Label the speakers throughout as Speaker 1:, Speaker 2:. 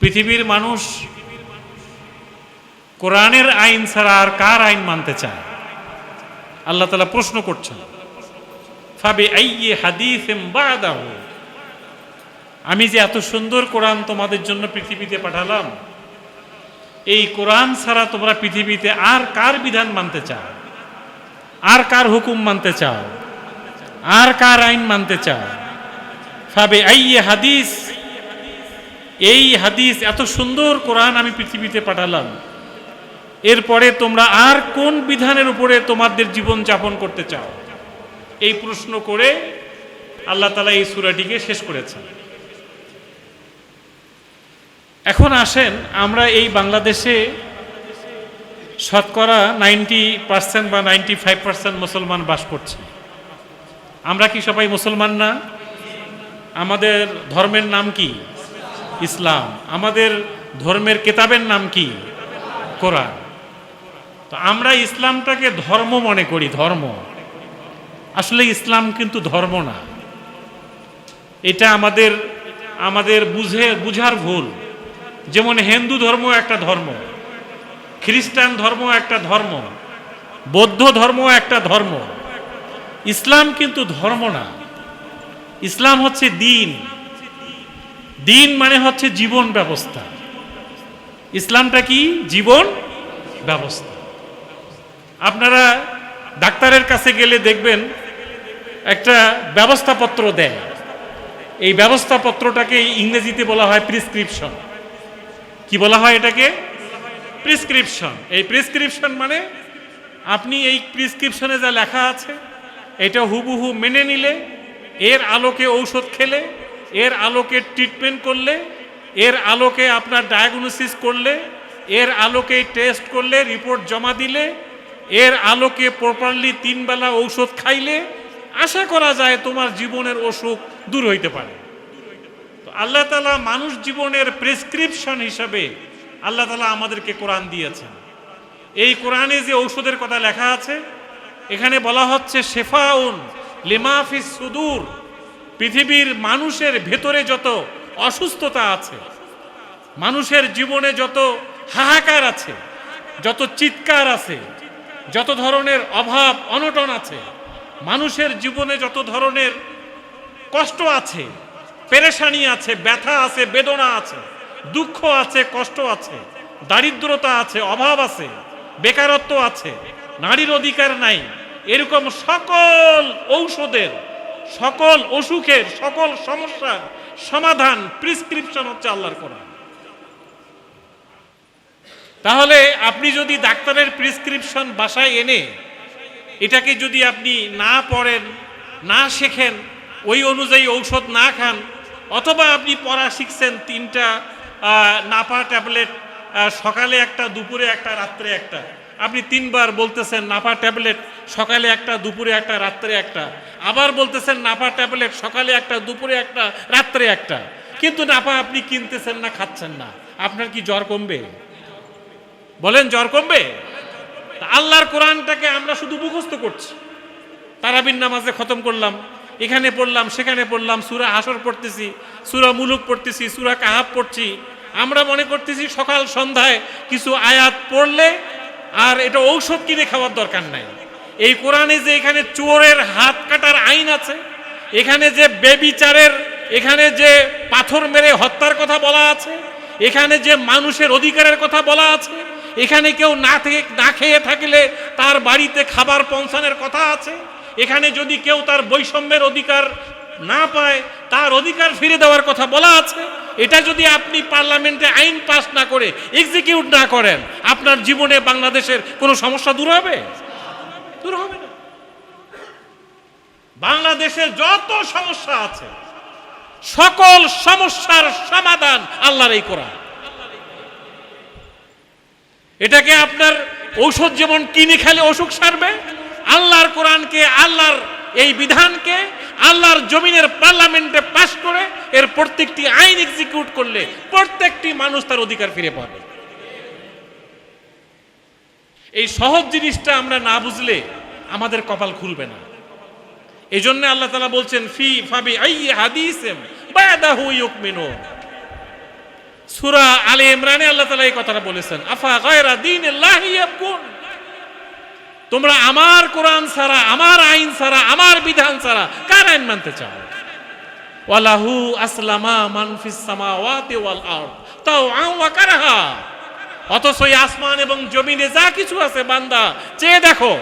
Speaker 1: পৃথিবীর মানুষ কোরআনের আইন ছাড়া আর কার আইন মানতে চায়? আল্লাহ তালা প্রশ্ন করছেন আমি যে এত সুন্দর কোরআন তোমাদের জন্য পৃথিবীতে পাঠালাম, এই কোরআন ছাড়া তোমরা পৃথিবীতে আর কার বিধান মানতে চাও? আর কার হুকুম মানতে চাও? আর কার আইন মানতে চাও? ফাবে আইয়ে হাদিস এই হাদিস, এত সুন্দর কোরআন আমি পৃথিবীতে পাঠালাম। এরপরে তোমরা আর কোন বিধানের উপরে তোমাদের জীবন যাপন করতে চাও? এই প্রশ্ন করে আল্লাহ তালা এই সুরাটিকে শেষ করেছেন। এখন আসেন, আমরা এই বাংলাদেশে শতকরা নাইনটি পার্সেন্ট বা নাইনটি ফাইভ পার্সেন্ট মুসলমান বাস করছি। আমরা কি সবাই মুসলমান না? আমাদের ধর্মের নাম কি? ইসলাম। আমাদের ধর্মের কেতাবের নাম কি? কোরআন। তো আমরা ইসলামটাকে ধর্ম মনে করি, ধর্ম। আসলে ইসলাম কিন্তু ধর্ম না। এটা আমাদের আমাদের বুঝে, বুঝার ভুল। যেমন হিন্দু ধর্ম একটা ধর্ম, খ্রিস্টান ধর্ম একটা ধর্ম, বৌদ্ধ ধর্ম একটা ধর্ম। ইসলাম কিন্তু ধর্ম না। ইসলাম হচ্ছে দিন। দিন মানে হচ্ছে জীবন ব্যবস্থা। ইসলামটা কি? জীবন ব্যবস্থা। আপনারা ডাক্তারের কাছে গেলে দেখবেন একটা ব্যবস্থাপত্র দেয়। এই ব্যবস্থাপত্রটাকে ইংরেজিতে বলা হয় প্রিসক্রিপশন। কি বলা হয় এটাকে? প্রিসক্রিপশন। এই প্রিসক্রিপশন মানে আপনি এই প্রিসক্রিপশনে যা লেখা আছে, এটা হুবহু মেনে নিলে, এর আলোকে ঔষধ খেলে এর আলোকে ট্রিটমেন্ট করলে, এর আলোকে আপনার ডায়াগনোসিস করলে, এর আলোকে টেস্ট করলে রিপোর্ট জমা দিলে, এর আলোকে প্রপারলি তিনবেলা ঔষধ খাইলে, আশা করা যায় তোমার জীবনের অসুখ দূর হইতে পারে। তো আল্লাহ তালা মানুষ জীবনের প্রেসক্রিপশন হিসাবে আল্লাহ তালা আমাদেরকে কোরআন দিয়েছেন। এই কোরআনে যে ঔষধের কথা লেখা আছে, এখানে বলা হচ্ছে শেফাউন লিমাফিস সুদূর। পৃথিবীর মানুষের ভেতরে যত অসুস্থতা আছে, মানুষের জীবনে যত হাহাকার আছে, যত চিৎকার আছে, যত ধরনের অভাব, অনটন আছে, মানুষের জীবনে যত ধরনের কষ্ট আছে, পেরেশানি আছে, ব্যথা আছে, বেদনা আছে, দুঃখ আছে, কষ্ট আছে, দারিদ্রতা আছে, অভাব আছে, বেকারত্ব আছে, নারীর অধিকার নাই, এরকম সকল ঔষধের সকল অসুখের সকল সমস্যার সমাধান প্রিসক্রিপশন হচ্ছে আল্লাহর কোরআন। তাহলে আপনি যদি ডাক্তারের প্রিসক্রিপশন বাসায় এনে, এটাকে যদি আপনি না পড়েন, না শেখেন, ওই অনুযায়ী ঔষধ না খান, অথবা আপনি পড়া শিখছেন তিনটা নাপা ট্যাবলেট সকালে একটা, দুপুরে একটা, রাত্রে একটা আপনি তিনবার বলতেছেন নাপা ট্যাবলেট, সকালে একটা, দুপুরে একটা, রাত্রে একটা। আবার বলতেছেন নাপা ট্যাবলেট, সকালে একটা, দুপুরে একটা, রাত্রে একটা। কিন্তু নাপা আপনি কিনতেছেন না, খাচ্ছেন না। আপনার কি জ্বর কমবে? বলেন জ্বর কমবে? আল্লাহর কোরআনটাকে আমরা শুধু মুখস্থ করছি। তারাবিন নামাজে খতম করলাম, এখানে পড়লাম, সেখানে পড়লাম, সুরা হাসর পড়তেছি, সুরা মুলুক পড়তেছি, সুরা কাহাব পড়ছি। আমরা মনে করতেছি সকাল সন্ধ্যায় কিছু আয়াত পড়লে আর এটা ঔষধ কিনে খাওয়ার দরকার নাই। এই কোরআনে যে এখানে চোরের হাত কাটার আইন আছে, এখানে যে বেবিচারের, এখানে যে পাথর মেরে হত্যার কথা বলা আছে, এখানে যে মানুষের অধিকারের কথা বলা আছে, এখানে কেউ না থেকে, না খেয়ে থাকলে তার বাড়িতে খাবার পৌঁছানোর কথা আছে, এখানে যদি কেউ তার বৈষম্যের অধিকার না পায়, তার অধিকার ফিরে দেওয়ার কথা বলা আছে। এটা যদি আপনি পার্লামেন্টে আইন পাস না করে এক্সিকিউট না করেন, আপনার জীবনে বাংলাদেশের কোনো সমস্যা দূর হবে? দূর হবে না। বাংলাদেশে যত সমস্যা আছে, সকল সমস্যার সমাধান আল্লাহর এই কোরআন। এটাকে আপনার ঔষধ যেমন কিনে খেলে অসুখ সারবে, আল্লাহর কোরআনকে, আল্লাহর এই বিধানকে আল্লাহর জমিনের পার্লামেন্টে পাশ করে এর প্রত্যেকটি আইন এক্সিকিউট করলে প্রত্যেকটি মানুষ তার অধিকার ফিরে পাবে। এই সহজ জিনিসটা আমরা না বুঝলে আমাদের কপাল খুলবে না। এই জন্য আল্লাহ তালা বলছেন, ফি ফাবি আই হাদিসেম বাদাহু আলে ইমরানে আল্লাহ তালা এই কথাটা বলেছেন, আফা গায়রা দিন তোমরা আমার কোরআন ছাড়া, আমার আইন ছাড়া, আমার বিধান ছাড়া কার আইন মানতে চাও? ওয়ালাহু আসলামা মানফিস সামাওয়াতি ওয়াল আরদ তাও আওয়া কারাহা। অথচ এই আসমান এবং জমিনে যা কিছু আছে বান্দা, চেয়ে দেখো,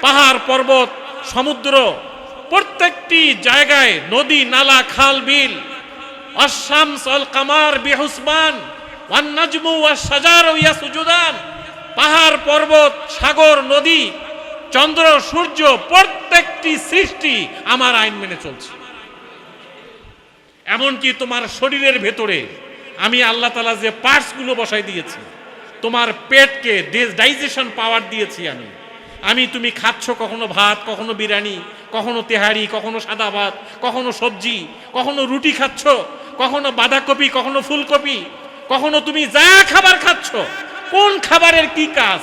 Speaker 1: পাহাড়, পর্বত, সমুদ্র, প্রত্যেকটি জায়গায় নদী, নালা, খাল, বিল অশামস অল কামার বিহুসমান ওয়ান নাজমু ওয়া সাজার ইয়া সুজুদান পাহাড়, পর্বত, সাগর, নদী, চন্দ্র, সূর্য, প্রত্যেকটি সৃষ্টি আমার আইন মেনে চলছে। এমনকি তোমার শরীরের ভেতরে আমি আল্লাহ তালা যে পার্টসগুলো বসাই দিয়েছি, তোমার পেটকে ডাইজেশন পাওয়ার দিয়েছি আমি। আমি তুমি খাচ্ছ কখনো ভাত, কখনো বিরিয়ানি, কখনো তেহারি, কখনো সাদা ভাত, কখনো সবজি, কখনো রুটি খাচ্ছ, কখনো বাঁধাকপি, কখনো ফুলকপি, কখনো তুমি যা খাবার খাচ্ছ কোন খাবারের কি কাজ?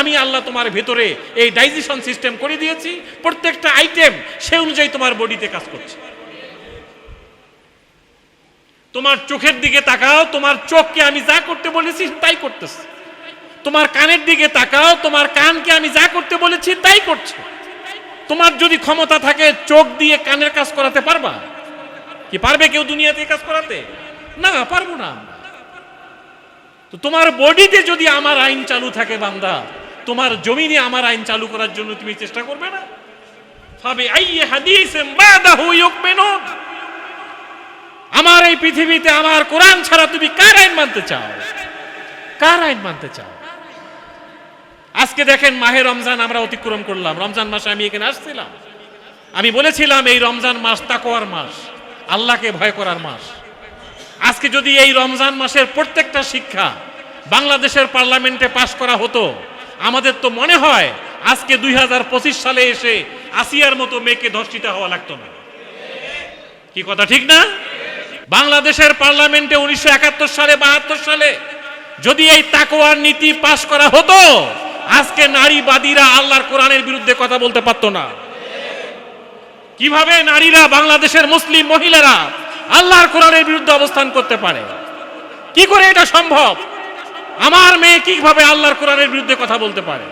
Speaker 1: আমি আল্লাহ তোমার ভেতরে এই ডাইজেশন সিস্টেম করে দিয়েছি, প্রত্যেকটা আইটেম সে অনুযায়ী তোমার বডিতে কাজ করছে। তোমার চোখের দিকে তাকাও, তোমার চোখকে আমি যা করতে বলেছি তাই করতেছে। তোমার কানের দিকে তাকাও, তোমার কানকে আমি যা করতে বলেছি তাই করছে। তোমার যদি ক্ষমতা থাকে, চোখ দিয়ে কানের কাজ করাতে পারবা? কি পারবে কেউ দুনিয়াতে কাজ করাতে? না, পারব না তো তোমার বডিতে যদি আমার আইন চালু থাকে বান্দা, তোমার জমিনে আমার আইন চালু করার জন্য তুমি চেষ্টা করবে না? ইউকমিনুন। আমার এই পৃথিবীতে আমার কোরআন ছাড়া তুমি কার আইন মানতে চাও? কার আইন মানতে চাও? আজকে দেখেন মাহে রমজান আমরা অতিক্রম করলাম। রমজান মাসে আমি এখানে আসছিলাম। আমি বলেছিলাম, এই রমজান মাস তাকোয়ার মাস, আল্লাহকে ভয় করার মাস। আজকে যদি এই রমজান মাসের প্রত্যেকটা শিক্ষা বাংলাদেশের পার্লামেন্টে পাশ করা হতো, আমাদের তো মনে হয় আজকে দুই হাজার পঁচিশ সালে এসে আসিয়ার মতো মেয়েকে ধর্ষিত হওয়া লাগতো না। কি কথা ঠিক না? বাংলাদেশের পার্লামেন্টে উনিশশো একাত্তর সালে, বাহাত্তর সালে যদি এই তাকোয়ার নীতি পাশ করা হতো, আজকে নারীবাদীরা আল্লাহর কোরআনের বিরুদ্ধে কথা বলতে পারতো না। কীভাবে নারীরা, বাংলাদেশের মুসলিম মহিলারা আল্লাহর কোরআনের বিরুদ্ধে অবস্থান করতে পারে। কি করে এটা সম্ভব? আমার মেয়ে কীভাবে আল্লাহর কোরআনের বিরুদ্ধে কথা বলতে পারে?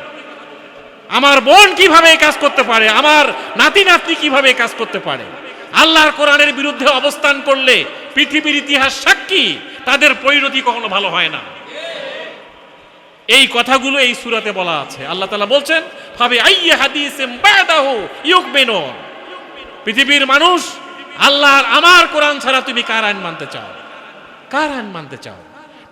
Speaker 1: আমার বোন কীভাবে কাজ করতে পারে? আমার নাতি নাতনি কীভাবে কাজ করতে পারে? আল্লাহর কোরআনের বিরুদ্ধে অবস্থান করলে পৃথিবীর ইতিহাস সাক্ষী, তাদের পরিণতি কখনো ভালো হয় না। এই কথাগুলো এই সুরাতে বলা আছে। আল্লাহ তালা বলছেন ভাবে আইয়ে হাদিস পৃথিবীর মানুষ আল্লাহর আমার কোরআন ছাড়া তুমি কার আইন মানতে চাও? কার আইন মানতে চাও?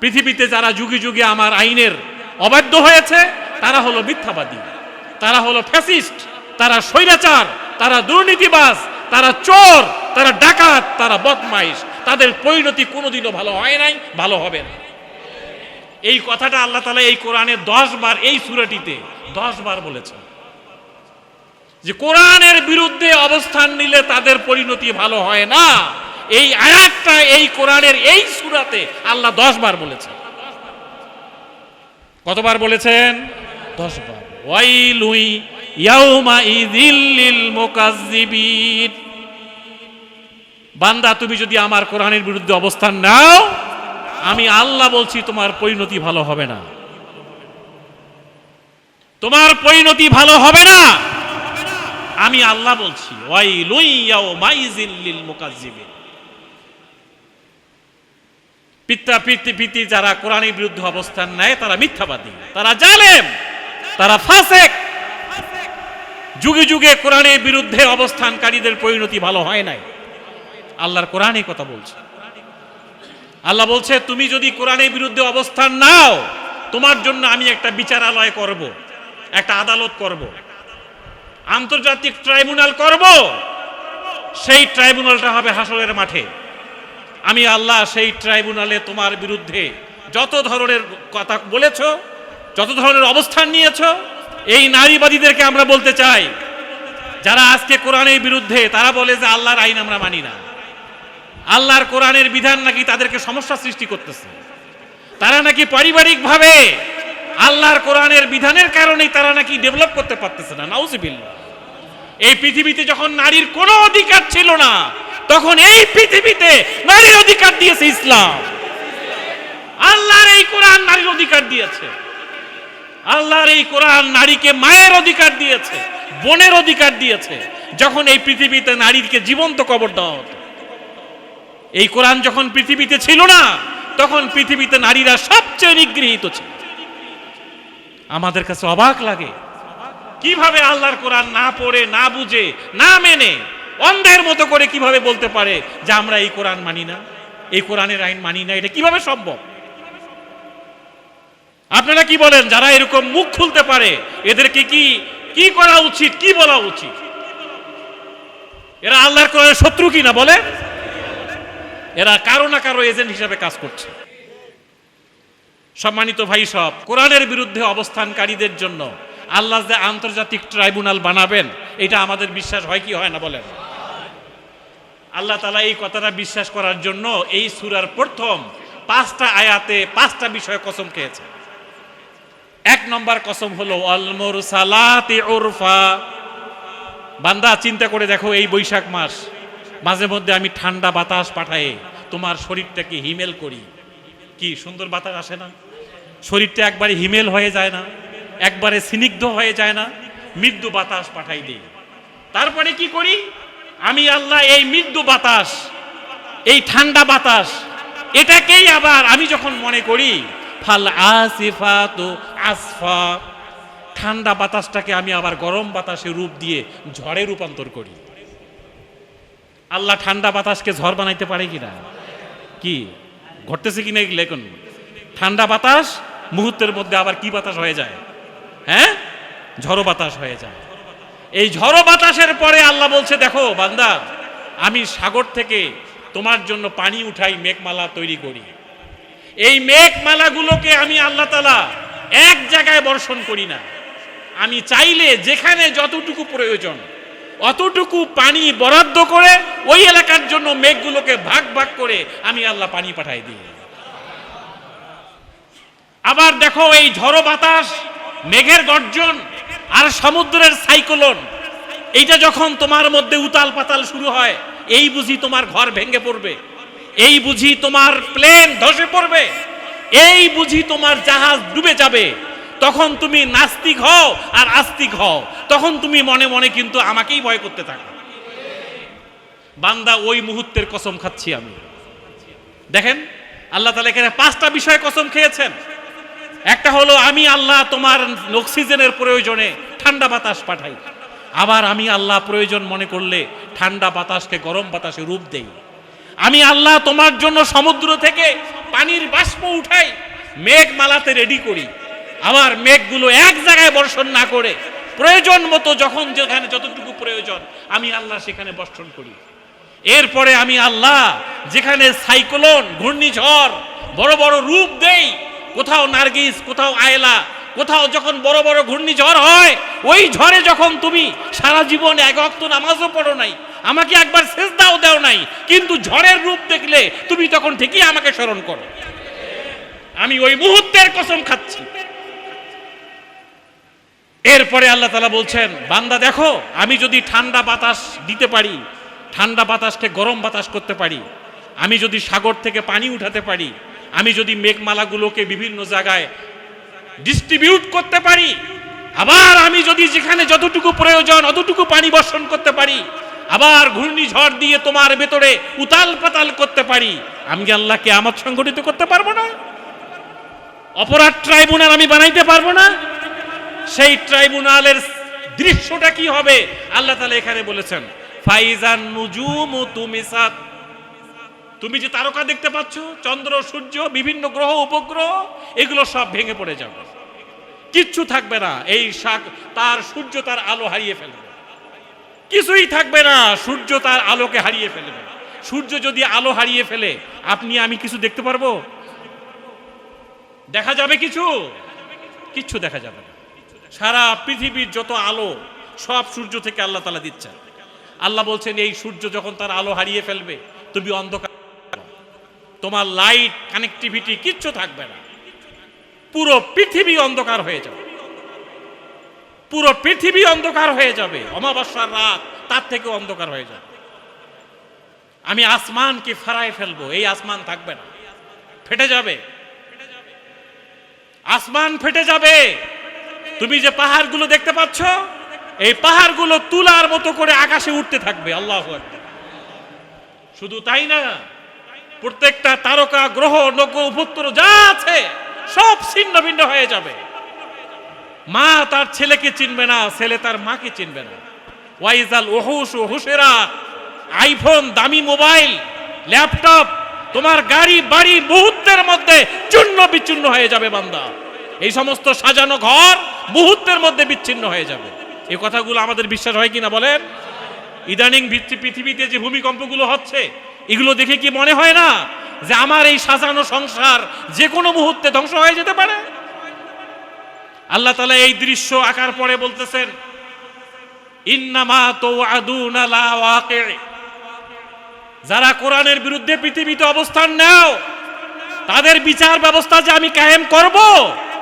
Speaker 1: পৃথিবীতে যারা যুগে যুগে আমার আইনের অবাধ্য হয়েছে, তারা হলো মিথ্যাবাদী। তারা হলো ফ্যাসিস্ট। তারা স্বৈরাচার, তারা দুর্নীতিবাজ, তারা চোর, তারা ডাকাত, তারা বদমাইশ। তাদের পরিণতি কোনোদিনও ভালো হয় নাই, ভালো হবে না। এই কথাটা আল্লাহ তালা এই কোরআনে দশ বার এই সুরাটিতে দশ বার বলেছেন। যে কোরআনের বিরুদ্ধে অবস্থান নিলে তাদের পরিণতি ভালো হয় না। এই আয়াতটা, এই কোরআনের এই সুরাতে আল্লাহ দশ বার বলেছেন। কতবার বলেছেন? দশ বার। ওয়াইলুই ইয়াউমা ইযিল্লিল মুকাজ্জিবিন বান্দা, তুমি যদি আমার কোরআনের বিরুদ্ধে অবস্থান নাও, আমি আল্লাহ বলছি তোমার পরিণতি ভালো হবে না। তোমার পরিণতি ভালো হবে না। আমি আল্লাহ বলছি ওয়াই পিতা, পিতি যারা কোরআনের বিরুদ্ধে অবস্থান নেয়, তারা মিথ্যাবাদী, তারা জালেম, তারা ফাসেক। যুগে যুগে কোরআনের বিরুদ্ধে অবস্থানকারীদের পরিণতি ভালো হয় নাই। আল্লাহর কোরআনে কথা বলছে। আল্লাহ বলছে, তুমি যদি কোরআনের বিরুদ্ধে অবস্থান নাও, তোমার জন্য আমি একটা বিচারালয় করব, একটা আদালত করব আন্তর্জাতিক ট্রাইব্যুনাল করব, সেই ট্রাইব্যুনালটা হবে হাসরের মাঠে। আমি আল্লাহ সেই ট্রাইব্যুনালে তোমার বিরুদ্ধে যত ধরনের কথা বলেছ, যত ধরনের অবস্থান নিয়েছ, এই নারীবাদীদেরকে আমরা বলতে চাই, যারা আজকে কোরআনের বিরুদ্ধে, তারা বলে যে আল্লাহর আইন আমরা মানি না। আল্লাহর কোরআনের বিধান নাকি তাদেরকে সমস্যা সৃষ্টি করতেছে। তারা নাকি পারিবারিকভাবে আল্লাহর কোরআনের বিধানের কারণেই তারা নাকি ডেভেলপ করতে পারতেছে না, নাউজিবিল্লাহ। এই পৃথিবীতে যখন নারীর কোনো অধিকার ছিল না, তখন এই পৃথিবীতে নারীর অধিকার দিয়েছে ইসলাম। আল্লাহর এই কোরআন নারীর অধিকার দিয়েছে। আল্লাহর এই কোরআন নারীকে মায়ের অধিকার দিয়েছে, বোনের অধিকার দিয়েছে। যখন এই পৃথিবীতে নারীকে জীবন্ত কবর দেওয়া হতো, এই কোরআন যখন পৃথিবীতে ছিল না, তখন পৃথিবীতে নারীরা সবচেয়ে নিগৃহীত ছিল। আমাদের কাছে অবাক লাগে। কীভাবে আল্লাহর কোরআন না পড়ে, না বুঝে, না মেনে, অন্ধের মতো করে কীভাবে বলতে পারে যে আমরা এই কোরআন মানি না? এই কোরআনের আইন মানি না? এটা কীভাবে সম্ভব? আপনারা কি বলেন, যারা এরকম মুখ খুলতে পারে, এদেরকে কি কি করা উচিত, কি বলা উচিত? এরা আল্লাহর কোরআনের শত্রু কি না বলে? এরা কারও না কারও এজেন্ট হিসাবে কাজ করছে। সম্মানিত ভাই সব, কোরআনের বিরুদ্ধে অবস্থানকারীদের জন্য আল্লাহ যে আন্তর্জাতিক ট্রাইব্যুনাল বানাবেন, এটা আমাদের বিশ্বাস হয় কি হয় না বলেন? আল্লাহ তালা এই কথাটা বিশ্বাস করার জন্য এই সুরার প্রথম পাঁচটা আয়াতে পাঁচটা বিষয় কসম খেয়েছে। এক নম্বর কসম হলো অলমর সালাতে ওরফা বান্দা, চিন্তা করে দেখো এই বৈশাখ মাস, মাঝে মধ্যে আমি ঠান্ডা বাতাস পাঠাই তোমার শরীরটাকে হিমেল করি। কি? সুন্দর বাতাস আসে না। শরীরটা একবারে হিমেল হয়ে যায় না। একবারে স্নিগ্ধ হয়ে যায় না। মৃদু বাতাস পাঠাই দিই। তারপরে কি করি? আমি আল্লাহ এই মৃদু বাতাস, এই ঠান্ডা বাতাস, এটাকেই আবার আমি যখন মনে করি, ফাল আসিফা তো আসফা, ঠান্ডা বাতাসটাকে আমি আবার গরম বাতাসে রূপ দিয়ে ঝড়ে রূপান্তর করি। আল্লাহ ঠান্ডা বাতাসকে ঝড় বানাইতে পারে কিনা? কি? ঘটতেছে কিনা লেখুন ঠান্ডা বাতাস, মুহূর্তের মধ্যে আবার কি বাতাস হয়ে যায়? হ্যাঁ? ঝড়ো বাতাস হয়ে যায়। এই ঝড়ো বাতাসের পরে আল্লাহ বলছে, দেখো বান্দা, আমি সাগর থেকে তোমার জন্য পানি উঠাই, মেঘমালা তৈরি করি। এই মেঘমালাগুলোকে আমি আল্লাহ তালা এক জায়গায় বর্ষণ করি না। আমি চাইলে যেখানে যতটুকু প্রয়োজন অতটুকু পানি বরাদ্দ করে ওই এলাকার জন্য মেঘগুলোকে ভাগ ভাগ করে আমি আল্লাহ পানি পাঠাই দিই। আবার দেখো এই ঝড়ো বাতাস, মেঘের গর্জন আর সমুদ্রের সাইক্লোন, এইটা যখন তোমার মধ্যে উতাল পাতাল শুরু হয়, এই বুঝি তোমার ঘর ভেঙে পড়বে, এই বুঝি তোমার প্লেন ধসে পড়বে, এই বুঝি তোমার জাহাজ ডুবে যাবে তখন তুমি নাস্তিক হও আর আস্তিক হও। তখন তুমি মনে মনে কিন্তু আমাকেই ভয় করতে থাকো। বান্দা, ওই মুহূর্তের কসম খাচ্ছি আমি। দেখেন, আল্লাহ তালা এখানে পাঁচটা বিষয় কসম খেয়েছেন। একটা হলো, আমি আল্লাহ তোমার অক্সিজেনের প্রয়োজনে ঠান্ডা বাতাস পাঠাই। আবার আমি আল্লাহ প্রয়োজন মনে করলে ঠান্ডা বাতাসকে গরম বাতাসে রূপ দেই। আমি আল্লাহ তোমার জন্য সমুদ্র থেকে পানির বাষ্প উঠাই মেঘ মালাতে রেডি করি। আবার মেঘগুলো এক জায়গায় বর্ষণ না করে, প্রয়োজন মতো যখন যেখানে যতটুকু প্রয়োজন, আমি আল্লাহ সেখানে বর্ষণ করি। এরপরে আমি আল্লাহ যেখানে সাইক্লোন, ঘূর্ণিঝড়, বড় বড় রূপ দেই, কোথাও নার্গিস, কোথাও আয়লা, কোথাও যখন বড় বড় ঘূর্ণিঝড় হয়, ওই ঝড়ে যখন তুমি সারা জীবন এক অক্ত নামাজও পড়ো নাই, আমাকে একবার শেষ দাও দেও নাই, কিন্তু ঝড়ের রূপ দেখলে তুমি তখন ঠিকই আমাকে স্মরণ করো। আমি ওই মুহূর্তের কসম খাচ্ছি। এরপরে আল্লাহ তালা বলছেন, বান্দা দেখো, আমি যদি ঠান্ডা বাতাস দিতে পারি, ঠান্ডা বাতাসকে গরম বাতাস করতে পারি, আমি যদি সাগর থেকে পানি উঠাতে পারি, আমি যদি মেঘমালাগুলোকে বিভিন্ন জায়গায় ডিস্ট্রিবিউট করতে পারি, আবার আমি যদি যেখানে যতটুকু প্রয়োজন অতটুকু পানি বর্ষণ করতে পারি, আবার ঘূর্ণিঝড় দিয়ে তোমার ভেতরে উতাল পাতাল করতে পারি, আমি আল্লাহকে আমার সংগঠিত করতে পারব না? অপরাধ ট্রাইব্যুনাল আমি বানাইতে পারব না? সেই ট্রাইব্যুনালের দৃশ্যটা কি হবে? আল্লাহ তালা এখানে বলেছেন, ফাইজান নুজুম তুমিসাত। তুমি যে তারকা দেখতে পাচ্ছ, চন্দ্র, সূর্য, বিভিন্ন গ্রহ, উপগ্রহ, এগুলো সব ভেঙে পড়ে যাবে। কিচ্ছু থাকবে না, এই শাক, তার সূর্য তার আলো হারিয়ে ফেলবে। কিছুই থাকবে না, সূর্য তার আলোকে হারিয়ে ফেলবে। সূর্য যদি আলো হারিয়ে ফেলে, আপনি, আমি কিছু দেখতে পারব? দেখা যাবে কিছু? কিচ্ছু দেখা যাবে না। সারা পৃথিবীর যত আলো, সব সূর্য থেকে আল্লাহ তালা দিচ্ছেন। আল্লাহ বলছেন, এই সূর্য যখন তার আলো হারিয়ে ফেলবে, তুমি অন্ধকার তোমার লাইট কানেক্টিভিটি কিচ্ছু থাকবে না। পুরো পৃথিবী অন্ধকার হয়ে যাবে। পুরো পৃথিবী অন্ধকার হয়ে যাবে। অমাবস্যার রাত, তার থেকে অন্ধকার হয়ে যাবে। আমি আসমানকে ফেরায় ফেলব, এই আসমান থাকবে না। ফেটে যাবে। আসমান ফেটে যাবে। তুমি যে পাহাড়গুলো দেখতে পাচ্ছ, এই পাহাড়গুলো তুলার মতো করে আকাশে উঠতে থাকবে, আল্লাহ শুধু তাই না, প্রত্যেকটা তারকা, গ্রহ নগ্য উপত্তর যা আছে, সব ছিন্ন ভিন্ন হয়ে যাবে। মা তার ছেলেকে চিনবে না, ছেলে তার মাকে চিনবে না। ওয়াইজাল ওহুস ও হুসেরা আইফোন, দামি মোবাইল, ল্যাপটপ, তোমার গাড়ি, বাড়ি, মুহূর্তের মধ্যে চূর্ণ বিচ্ছিন্ন হয়ে যাবে বান্দা। এই সমস্ত সাজানো ঘর মুহূর্তের মধ্যে বিচ্ছিন্ন হয়ে যাবে। এই কথাগুলো আমাদের বিশ্বাস হয় কিনা বলেন? ইদানিং পৃথিবীতে যে ভূমিকম্পগুলো হচ্ছে, এগুলো দেখে কি মনে হয় না যে আমার এই সাজানো সংসার যে কোনো মুহূর্তে ধ্বংস হয়ে যেতে পারে? আল্লাহ তালা এই দৃশ্য আকার পরে বলতেছেন, ইন্নামা তো যারা কোরআনের বিরুদ্ধে পৃথিবীতে অবস্থান নাও, তাদের বিচার ব্যবস্থা যে আমি কায়েম করব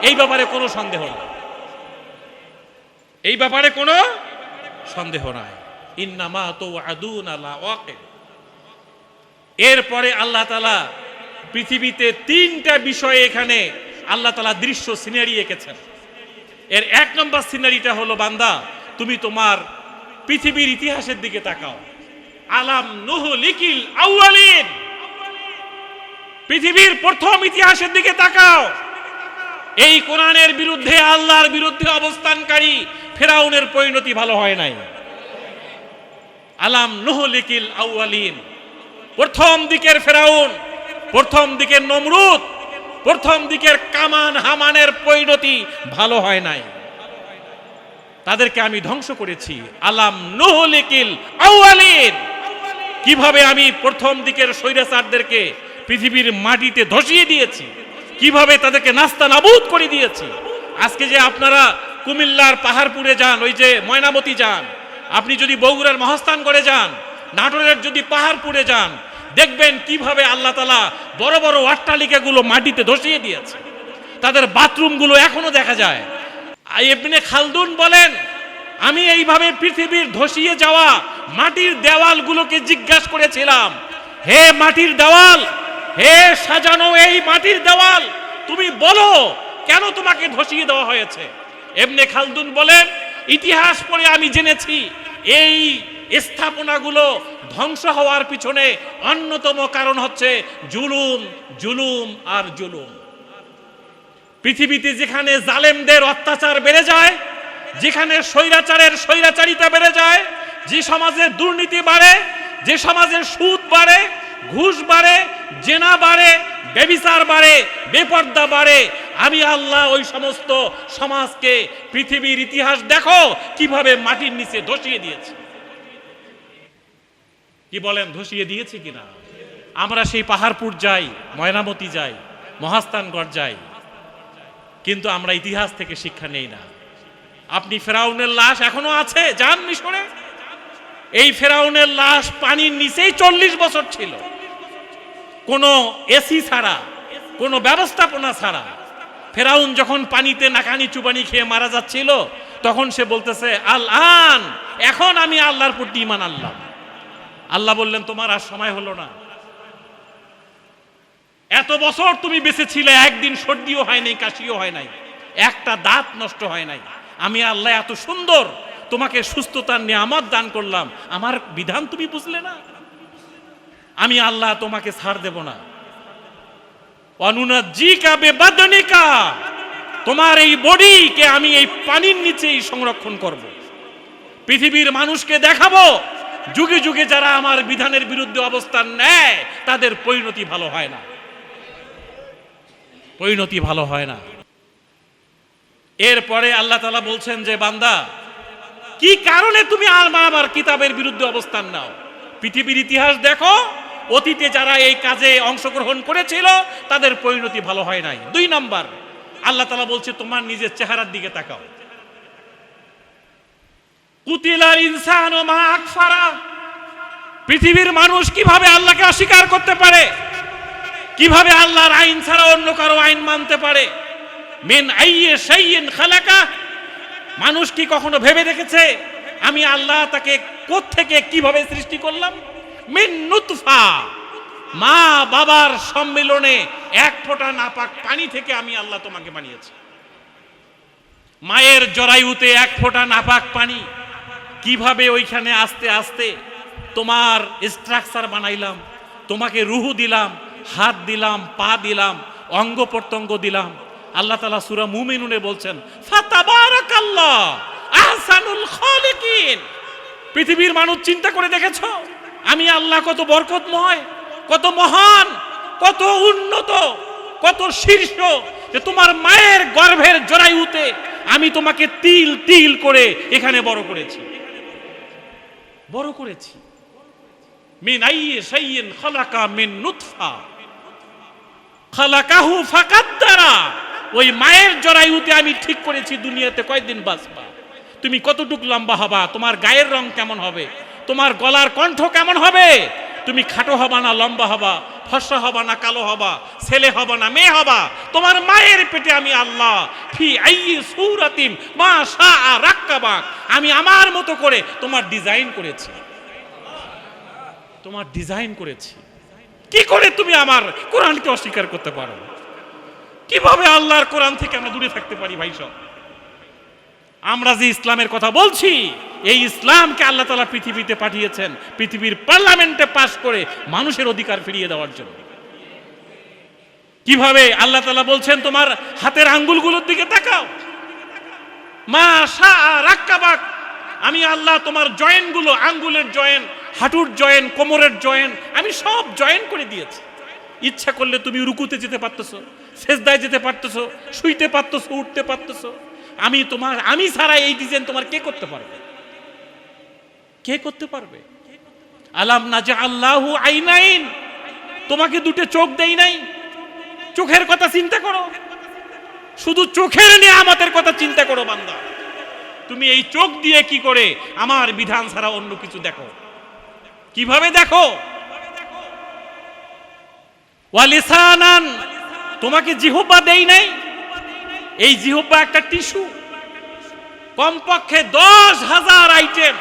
Speaker 1: এই ব্যাপারে কোনো সন্দেহ নাই। এই ব্যাপারে কোনো সন্দেহ নাই। ইন্নামা তো ওয়াকির। এরপরে আল্লাহ তালা পৃথিবীতে তিনটা বিষয়ে এখানে আল্লাহ তালা দৃশ্য সিনারি এঁকেছেন। এর এক নম্বর সিনারিটা হলো, বান্দা, তুমি তোমার পৃথিবীর ইতিহাসের দিকে তাকাও। আলাম নুহ লিকিল আউয়ালিন। পৃথিবীর প্রথম ইতিহাসের দিকে তাকাও। এই কোরআনের বিরুদ্ধে আল্লাহর বিরুদ্ধে অবস্থানকারী ফেরাউনের পরিণতি ভালো হয় নাই। আলাম নুহ লিকিল আউয়ালিন। প্রথম দিকের ফেরাউন, প্রথম দিকের নমরুদ, প্রথম দিকের কামান হামানের পরিণতি ভালো হয় নাই। তাদেরকে আমি ধ্বংস করেছি। আলাম নহলিকিল আউয়ালিন। কীভাবে আমি প্রথম দিকের স্বৈরাচারদেরকে পৃথিবীর মাটিতে ধসিয়ে দিয়েছি? কীভাবে তাদেরকে নাস্তা নাবুদ করে দিয়েছি? আজকে যে আপনারা কুমিল্লার পাহাড়পুরে যান, ওই যে ময়নামতি যান, আপনি যদি বগুড়ার মহাস্থান করে যান, নাটোরের যদি পাহাড়পুরে যান, দেখবেন কীভাবে আল্লাহ তালা বড় বড় অট্টালিকাগুলো মাটিতে ধসিয়ে দিয়েছে। তাদের বাথরুমগুলো এখনও দেখা যায়। এমনি খালদুন বলেন, আমি এইভাবে পৃথিবীর ধসিয়ে যাওয়া মাটির দেওয়ালগুলোকে জিজ্ঞাসা করেছিলাম, হে মাটির দেওয়াল হে সাজানো এই মাটির দেওয়াল, তুমি বলো কেন তোমাকে ধসিয়ে দেওয়া হয়েছে? এমনি খালদুন বলেন, ইতিহাস পড়ে আমি জেনেছি, এই স্থাপনাগুলো ধ্বংস হওয়ার পিছনে অন্যতম কারণ হচ্ছে জুলুম জুলুম আর জুলুম। পৃথিবীতে যেখানে জালেমদের অত্যাচার বেড়ে যায়, যেখানে স্বৈরাচারের স্বৈরাচারিতা বেড়ে যায়, যে সমাজে দুর্নীতি বাড়ে, যে সমাজের সুদ বাড়ে ঘুষ বাড়ে, জেনা বাড়ে বেবিচার বাড়ে, বেপর্দা বাড়ে। আমি আল্লাহ ওই সমস্ত সমাজকে, পৃথিবীর ইতিহাস দেখো, কীভাবে মাটির নিচে ধসিয়ে দিয়েছে। কি বলেন, ধসিয়ে দিয়েছে কিনা আমরা সেই পাহাড়পুর যাই, ময়নামতি যাই, মহাস্থানগড় যাই। কিন্তু আমরা ইতিহাস থেকে শিক্ষা নেই না। আপনি ফেরাউনের লাশ এখনও আছে? যান মিশরে? এই ফেরাউনের লাশ পানির নিচেই চল্লিশ বছর ছিল। কোনো এসি ছাড়া, কোনো ব্যবস্থাপনা ছাড়া ফেরাউন যখন পানিতে নাকানি চুবানি খেয়ে মারা যাচ্ছিল, তখন সে বলতেছে, আল আন, এখন আমি আল্লাহর প্রতি ইমান আল্লাহ আল্লাহ বললেন, তোমার আর সময় হলো না। এত বছর তুমি বেঁচে ছিলে একদিন সর্দিও হয় নাই, কাশিও হয় নাই, একটা দাঁত নষ্ট হয় নাই। আমি আল্লাহ এত সুন্দর তোমাকে সুস্থতার নিয়ামত দান করলাম। আমার বিধান তুমি বুঝলে না। আমি আল্লাহ তোমাকে ছাড় দেব না। বেবাদনিকা। তোমার এই বডিকে আমি এই পানির নিচেই সংরক্ষণ করব। পৃথিবীর মানুষকে দেখাবো। যুগে যুগে যারা আমার বিধানের বিরুদ্ধে অবস্থান নেয়, তাদের পরিণতি ভালো হয় না। পরিণতি ভালো হয় না। এরপরে আল্লাহ তালা বলছেন যে, বান্দা কি কারণে তুমি আমার আমার কিতাবের বিরুদ্ধে অবস্থান নাও? পৃথিবীর ইতিহাস দেখো, অতীতে যারা এই কাজে অংশগ্রহণ করেছিল, তাদের পরিণতি ভালো হয় নাই। দুই নাম্বার, আল্লাহ তালা বলছে, তোমার নিজের চেহারার দিকে তাকাও। কুতিলার ইনসান ও মা আকফারা। পৃথিবীর মানুষ কীভাবে আল্লাহকে অস্বীকার করতে পারে? কীভাবে আল্লাহর আইন ছাড়া অন্য কারও আইন মানতে পারে? মেন আইয়ে সাইয়েন খালাকা মানুষ কি কখনো ভেবে দেখেছে? আমি আল্লাহ তাকে থেকে কীভাবে সৃষ্টি করলাম? মিন নুতফা। মা বাবার সম্মিলনে এক ফোঁটা নাপাক পানি থেকে আমি আল্লাহ তোমাকে বানিয়েছি। মায়ের জরায়ুতে এক ফোঁটা নাপাক পানি। কীভাবে ওইখানে আস্তে আস্তে তোমার স্ট্রাকচার বানাইলাম, তোমাকে রুহু দিলাম, হাত দিলাম, পা দিলাম, অঙ্গ প্রত্যঙ্গ দিলাম আল্লাহ তালা সুরা মুমিনুনে বলছেন পৃথিবীর মানুষ চিন্তা করে দেখেছ? আমি আল্লাহ কত বরকতময়, কত মহান, কত উন্নত, কত শীর্ষ যে তোমার মায়ের গর্ভের জরায়ুতে আমি তোমাকে তিল তিল করে এখানে বড় করেছি। বড় করেছি। মিন আইয়ে সাইয়িন খালাকা মিন নুতফা। খালাকাহু ফাকাদ্দারা। ওই মায়ের জরায়ুতে আমি ঠিক করেছি দুনিয়াতে কয়েকদিন বাঁচবা? তুমি কতটুক লম্বা হবা? তোমার গায়ের রং কেমন হবে? তোমার গলার কণ্ঠ কেমন হবে? তুমি খাটো হবা না লম্বা হবা? ফসা হবা না কালো হবা? ছেলে হবা না মেয়ে হবা? তোমার মায়ের পেটে আমি আল্লাহ ফি রাক্কাবাক। আমি আমার মতো করে তোমার ডিজাইন করেছি। তোমার ডিজাইন করেছি। কি করে তুমি আমার কোরআনকে অস্বীকার করতে পারো? কীভাবে আল্লাহর কোরআন থেকে আমরা দূরে থাকতে পারি ভাই সব? আমরা যে ইসলামের কথা বলছি, এই ইসলামকে আল্লাহ তালা পৃথিবীতে পাঠিয়েছেন, পৃথিবীর পার্লামেন্টে পাশ করে মানুষের অধিকার ফিরিয়ে দেওয়ার জন্য। কীভাবে আল্লাহ তালা বলছেন, তোমার হাতের আঙ্গুলগুলোর দিকে তাকাও। মা রাক্কাবাক। আমি আল্লাহ তোমার জয়েন্টগুলো আঙ্গুলের জয়েন, হাঁটুর জয়েন, কোমরের জয়েন, আমি সব জয়েন করে দিয়েছি। ইচ্ছা করলে তুমি রুকুতে যেতে পারতেছো। সেজদায় যেতে পারতেছো, শুইতে পারতেছো, উঠতে পারতেছো। আমি তোমার, আমি ছাড়া এই ডিজাইন তোমার কে করতে পারবে? কে করতে পারবে? আলাম না যে আল্লাহু আইনাইন। তোমাকে দুটো চোখ দেই নাই। চোখের কথা চিন্তা করো। শুধু চোখের নিয়ে আমাদের কথা চিন্তা করো, বান্দা। তুমি এই চোখ দিয়ে কি করে আমার বিধান ছাড়া অন্য কিছু দেখো? কীভাবে দেখো? ওয়ালিসানান। তোমাকে জিহ্বা দেই নাই? এই জিহ্বা একটা টিস্যু। কমপক্ষে দশ হাজার আইটেম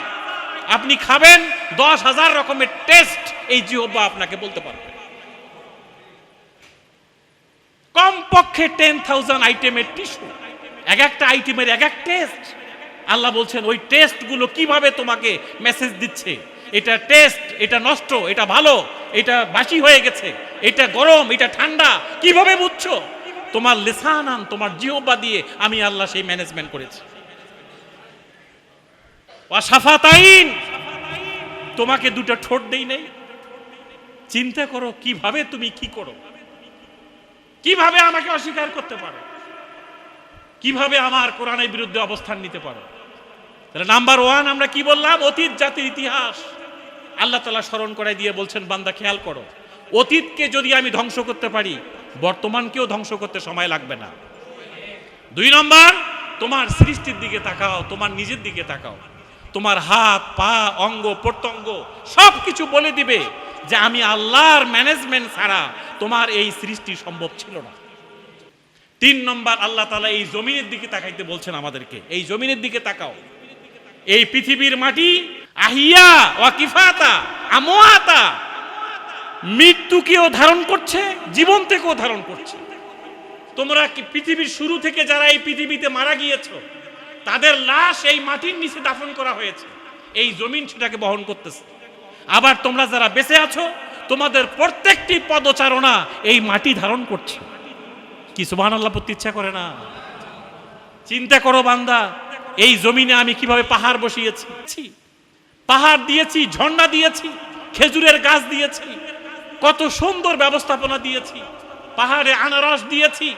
Speaker 1: আপনি খাবেন, দশ হাজার রকমের টেস্ট এই জিহ্বা আপনাকে বলতে পারবে। কমপক্ষে টেন থাউজেন্ড আইটেমের টিস্যু। এক একটা আইটেমের এক এক টেস্ট। আল্লাহ বলছেন, ওই টেস্টগুলো কীভাবে তোমাকে মেসেজ দিচ্ছে? এটা টেস্ট, এটা নষ্ট, এটা ভালো, এটা বাসি হয়ে গেছে। এটা গরম, এটা ঠান্ডা, কীভাবে বুঝছ? তোমার লেসানান তোমার জিহ্বা দিয়ে আমি আল্লাহ সেই ম্যানেজমেন্ট করেছি। তোমাকে দুটো ঠোঁট দেই নাই। চিন্তা করো, কীভাবে তুমি কি করো? কীভাবে আমাকে অস্বীকার করতে পারো? কীভাবে আমার কোরআনের বিরুদ্ধে অবস্থান নিতে পারো? তাহলে নাম্বার ওয়ান, আমরা কি বললাম? অতীত, জাতির ইতিহাস। আল্লাহ তালা স্মরণ করাই দিয়ে বলছেন, বান্দা খেয়াল করো। অতীতকে যদি আমি ধ্বংস করতে পারি, বর্তমানকেও ধ্বংস করতে সময় লাগবে না। দুই নম্বর, তোমার সৃষ্টির দিকে তাকাও, তোমার নিজের দিকে তাকাও। তোমার হাত, পা, অঙ্গ, প্রত্যঙ্গ সব কিছু বলে দিবে যে আমি আল্লাহর ম্যানেজমেন্ট ছাড়া তোমার এই সৃষ্টি সম্ভব ছিল না। তিন নম্বর, আল্লাহ তালা এই জমিনের দিকে তাকাইতে বলছেন আমাদেরকে। এই জমিনের দিকে তাকাও। এই পৃথিবীর মাটি আহিয়া, ওয়াকিফাতা, আমোয়াতা মৃত্যুকেও ধারণ করছে জীবন থেকেও ধারণ করছে। তোমরা কি পৃথিবীর শুরু থেকে যারা এই পৃথিবীতে মারা গিয়েছো, তাদের লাশ এই মাটির নিচে দাফন করা হয়েছে। এই জমিন সেটাকে বহন করতেছে। আবার তোমরা যারা বেঁচে আছো, তোমাদের প্রত্যেকটি পদচারণা এই মাটি ধারণ করছে। কি সুবহান আল্লাহ পড়তে ইচ্ছা করে না? চিন্তা করো বান্দা, এই জমিনে আমি কীভাবে পাহাড় বসিয়েছি? পাহাড় দিয়েছি, ঝর্ণা দিয়েছি, খেজুরের গাছ দিয়েছি। কত সুন্দর ব্যবস্থাপনা দিয়েছি, পাহাড়ে আনারস দিয়েছি।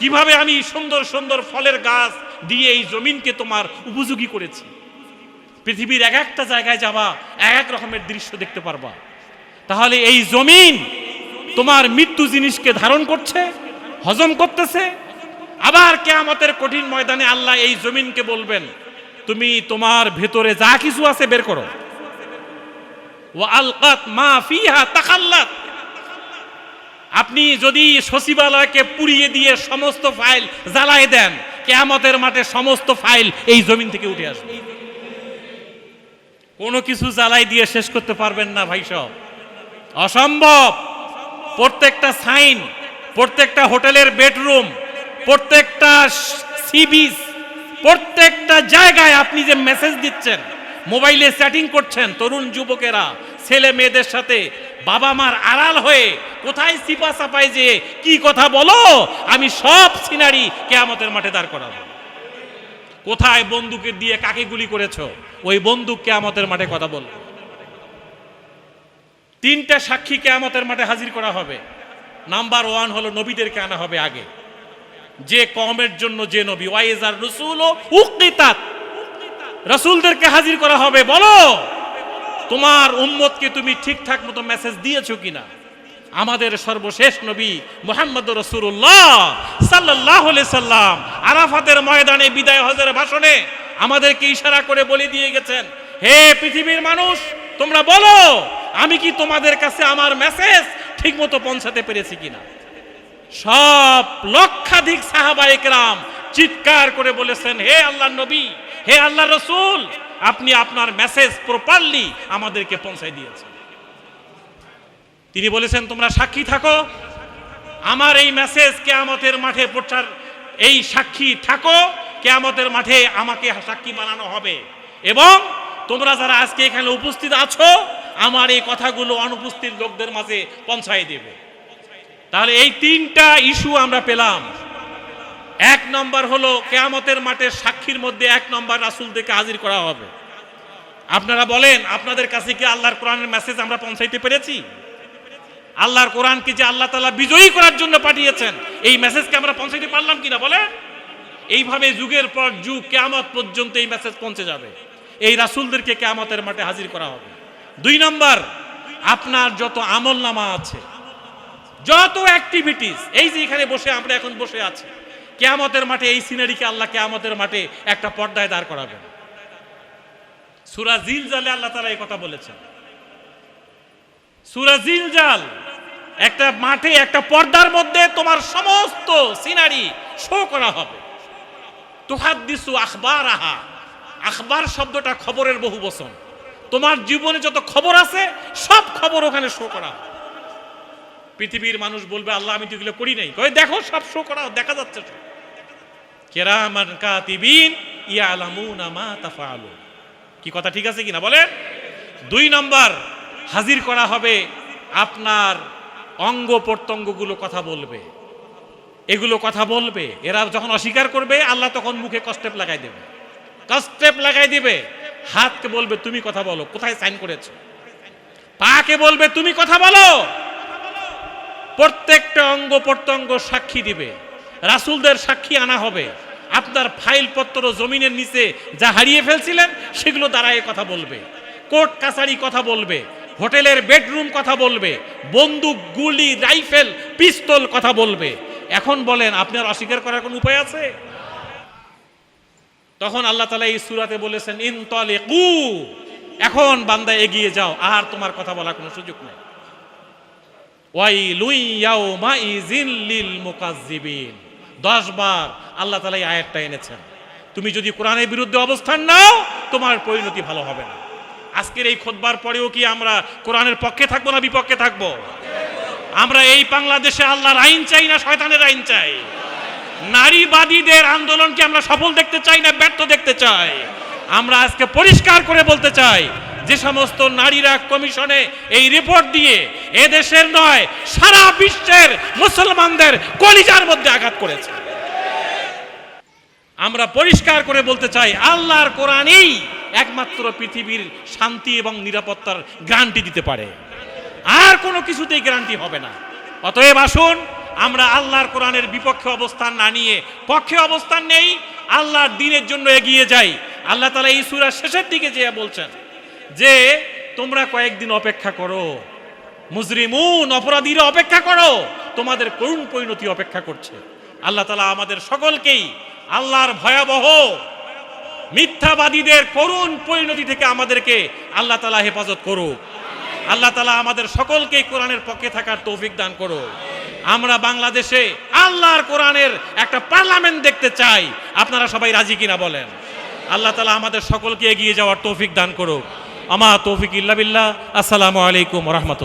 Speaker 1: কীভাবে আমি সুন্দর সুন্দর ফলের গাছ দিয়ে এই জমিনকে তোমার উপযোগী করেছি। পৃথিবীর এক একটা জায়গায় যাবা, এক এক রকমের দৃশ্য দেখতে পারবা। তাহলে এই জমিন তোমার মৃত্যু জিনিসকে ধারণ করছে, হজম করতেছে। আবার কেয়ামতের কঠিন ময়দানে আল্লাহ এই জমিনকে বলবেন, তুমি তোমার ভেতরে যা কিছু আছে বের করো। আপনি যদি সচিবালয়কে পুড়িয়ে দিয়ে সমস্ত ফাইল জ্বালায় দেন, কেয়ামতের মাঠে সমস্ত ফাইল এই জমিন থেকে উঠে আসবে। কোনো কিছু জ্বালাই দিয়ে শেষ করতে পারবেন না ভাই সব অসম্ভব। প্রত্যেকটা সাইন, প্রত্যেকটা হোটেলের বেডরুম, প্রত্যেকটা সি বিচ, প্রত্যেকটা জায়গায় আপনি যে মেসেজ দিচ্ছেন মোবাইলে চ্যাটিং করছেন তরুণ যুবকেরা, ছেলে মেয়েদের সাথে বাবা মার আড়াল হয়ে কোথায় সিপা সাপাই যে কি কথা বলো, আমি সব সিনারি কেয়ামতের মাঠে দাঁড় করাবো। কোথায় বন্দুকের দিয়ে কাকে গুলি করেছ, ওই বন্দুক কেয়ামতের মাঠে কথা বলবে তিনটা সাক্ষী কেয়ামতের মাঠে হাজির করা হবে। নাম্বার ওয়ান হলো নবীদেরকে আনা হবে আগে। যে কমের জন্য যে নবী, ওয়াইজার রসুল ও উকিতাত রসুলদেরকে হাজির করা হবে, বলো। তোমার উম্মতকে তুমি ঠিকঠাক মতো মেসেজ দিয়েছ কিনা? আমাদের সর্বশেষ নবী মোহাম্মদ রসুল্লাহ সাল্লাহ সাল্লাম আরাফাতের ময়দানে বিদায় হজের ভাষণে আমাদেরকে ইশারা করে বলে দিয়ে গেছেন, হে পৃথিবীর মানুষ, তোমরা বলো, আমি কি তোমাদের কাছে আমার মেসেজ ঠিক মতো পৌঁছাতে পেরেছি কিনা? সব লক্ষাধিক সাহাবা একরাম চিৎকার করে বলেছেন, হে আল্লাহ নবী, হে আল্লাহ রসুল, আপনি আপনার মেসেজ প্রপারলি আমাদেরকে পৌঁছাই দিয়েছেন। তিনি বলেছেন, তোমরা সাক্ষী থাকো। আমার এই মেসেজ কেয়ামতের মাঠে প্রচার, এই সাক্ষী থাকো। কেয়ামতের মাঠে আমাকে সাক্ষী বানানো হবে। এবং তোমরা যারা আজকে এখানে উপস্থিত আছো, আমার এই কথাগুলো অনুপস্থিত লোকদের মাঝে পৌঁছাই দেবে। তাহলে এই তিনটা ইস্যু আমরা পেলাম। এক নম্বর হলো কেয়ামতের মাঠে সাক্ষীর মধ্যে এক নম্বর রাসুলদেরকে হাজির করা হবে। আপনারা বলেন, আপনাদের কাছে কি আল্লাহর কোরআনের মেসেজ আমরা পৌঁছাইতে পেরেছি? আল্লাহর কোরআনকে যে আল্লাহ তালা বিজয়ী করার জন্য পাঠিয়েছেন? এই মেসেজকে আমরা পৌঁছাইতে পারলাম কিনা বলেন? এইভাবে যুগের পর যুগ, কেয়ামত পর্যন্ত এই মেসেজ পৌঁছে যাবে। এই রাসুলদেরকে কেয়ামতের মাঠে হাজির করা হবে। দুই নম্বর, আপনার যত আমল নামা আছে, যত অ্যাক্টিভিটিস এই যে এখানে বসে আমরা এখন বসে আছি কেয়ামতের মাঠে, এই সিনারিকে আল্লাহ কেয়ামতের মাঠে একটা পর্দায় দাঁড় করাবেন। সুরা জিল জালে আল্লাহ তালা এই কথা বলেছেন। সুরা জিল জাল একটা মাঠে, একটা পর্দার মধ্যে তোমার সমস্ত সিনারি শো করা হবে। তুহাদ্দিসু আখবার আহা আখবার শব্দটা খবরের বহু বচন তোমার জীবনে যত খবর আছে, সব খবর ওখানে শো করা হবে। পৃথিবীর মানুষ বলবে, আল্লাহ, আমি তো এগুলো করি নাই। কই দেখো, সব শো করা দেখা যাচ্ছে তো কেরামান কাতিবিন ইয়ালামুনা মা তাফালু কি কথা ঠিক আছে কিনা বলেন? দুই নম্বর, হাজির করা হবে আপনার অঙ্গ প্রত্যঙ্গগুলো কথা বলবে। এগুলো কথা বলবে। এরা যখন অস্বীকার করবে, আল্লাহ তখন মুখে কষ্টেপ লাগাই দেবে। কষ্টেপ লাগাই দিবে। হাতকে বলবে, তুমি কথা বলো। কোথায় সাইন করেছ? পাকে বলবে, তুমি কথা বলো। প্রত্যেকটা অঙ্গ প্রত্যঙ্গ সাক্ষী দিবে। রাসুলদের সাক্ষী আনা হবে। আপনার ফাইলপত্র জমিনের নিচে যা হারিয়ে ফেলছিলেন, সেগুলো দাঁড়ায় কথা বলবে। কোর্ট কাছারি কথা বলবে। হোটেলের বেডরুম কথা বলবে। বন্দুক, গুলি, রাইফেল, পিস্তল কথা বলবে। এখন বলেন, আপনার অস্বীকার করার কোনো উপায় আছে? তখন আল্লাহ তালা এই সুরাতে বলেছেন ইনতলে কু এখন বান্দা এগিয়ে যাও, আর তোমার কথা বলার কোনো সুযোগ নেই ওয়াই লুই ইয়াও মা ইজিল মুকাজ্জিবিন দশ বার আল্লাহ তালা এই আয়াতটা এনেছেন। তুমি যদি কোরআনের বিরুদ্ধে অবস্থান নাও, তোমার পরিণতি ভালো হবে না। আজকের এই খোদবার পরেও কি আমরা কোরআনের পক্ষে থাকব না বিপক্ষে থাকব? আমরা এই বাংলাদেশে আল্লাহর আইন চাই না শয়তানের আইন চাই? নারীবাদীদের আন্দোলনকে আমরা সফল দেখতে চাই না ব্যর্থ দেখতে চাই? আমরা আজকে পরিষ্কার করে বলতে চাই যে সমস্ত নারীরা কমিশনে এই রিপোর্ট দিয়ে এদেশের নয়, সারা বিশ্বের মুসলমানদের কলিজার মধ্যে আঘাত করেছে। আমরা পরিষ্কার করে বলতে চাই, আল্লাহর কোরআনই একমাত্র পৃথিবীর শান্তি এবং নিরাপত্তার গ্যারান্টি দিতে পারে। আর কোনো কিছুতেই গ্যারান্টি হবে না। অতএব আসুন, আমরা আল্লাহর কোরআনের বিপক্ষে অবস্থান না নিয়ে পক্ষে অবস্থান নেই, আল্লাহর দিনের জন্য এগিয়ে যাই। আল্লাহ তালা এই সুরার শেষের দিকে যে বলছেন যে তোমরা কয়েকদিন অপেক্ষা করো। মুজরিমুন, অপরাধীরা অপেক্ষা করো। তোমাদের করুণ পরিণতি অপেক্ষা করছে। আল্লাহ তালা আমাদের সকলকেই আল্লাহর ভয়াবহ, মিথ্যাবাদীদের করুণ পরিণতি থেকে আমাদেরকে আল্লাহ তালা হেফাজত করুক। আল্লাহ তালা আমাদের সকলকে কোরআনের পক্ষে থাকার তৌফিক দান করো আমরা বাংলাদেশে আল্লাহর কোরআনের একটা পার্লামেন্ট দেখতে চাই। আপনারা সবাই রাজি কিনা বলেন? আল্লাহ তালা আমাদের সকলকে এগিয়ে যাওয়ার তৌফিক দান করুক। আমা তৌফিক ইল্লা আসসালামু আলাইকুম রহমতুল্লাহ।